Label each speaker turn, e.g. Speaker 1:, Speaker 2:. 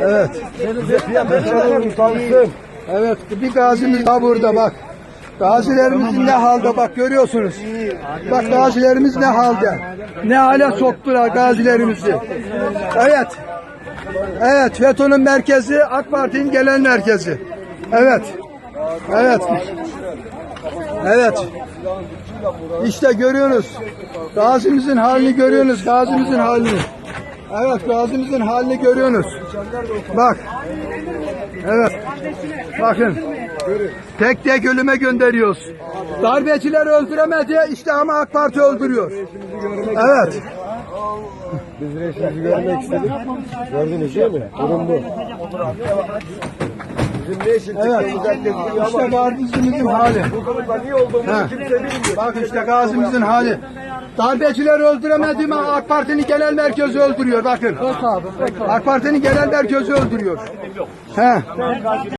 Speaker 1: Evet. Evet bir gazimiz daha burada bak. Gazilerimizin ne halde bak görüyorsunuz. Bak gazilerimiz ne halde. Ne hale soktular gazilerimizi. Evet. Evet FETÖ'nün merkezi AK Parti'nin genel merkezi. Evet. Evet. Evet. İşte görüyorsunuz. Gazimizin halini görüyorsunuz. Gazimizin halini. Evet gazimizin halini görüyorsunuz. Bak. Evet. Bakın. Tek tek ölüme gönderiyoruz. Darbeciler öldüremedi işte ama AK Parti öldürüyor. Evet.
Speaker 2: Biz resmimizi görmek istedik. Gördünüz değil mi? Durum bu. Bizim ne işin
Speaker 1: Evet. İşte gazimizin hali.
Speaker 2: bu konuda niye olduğumuzu
Speaker 1: Ha.
Speaker 2: kimse bilmiyor.
Speaker 1: Bak işte gazimizin hali. Darbeciler öldüremedi mi AK Parti'nin genel merkezi öldürüyor bakın. AK Parti'nin genel merkezi öldürüyor. He.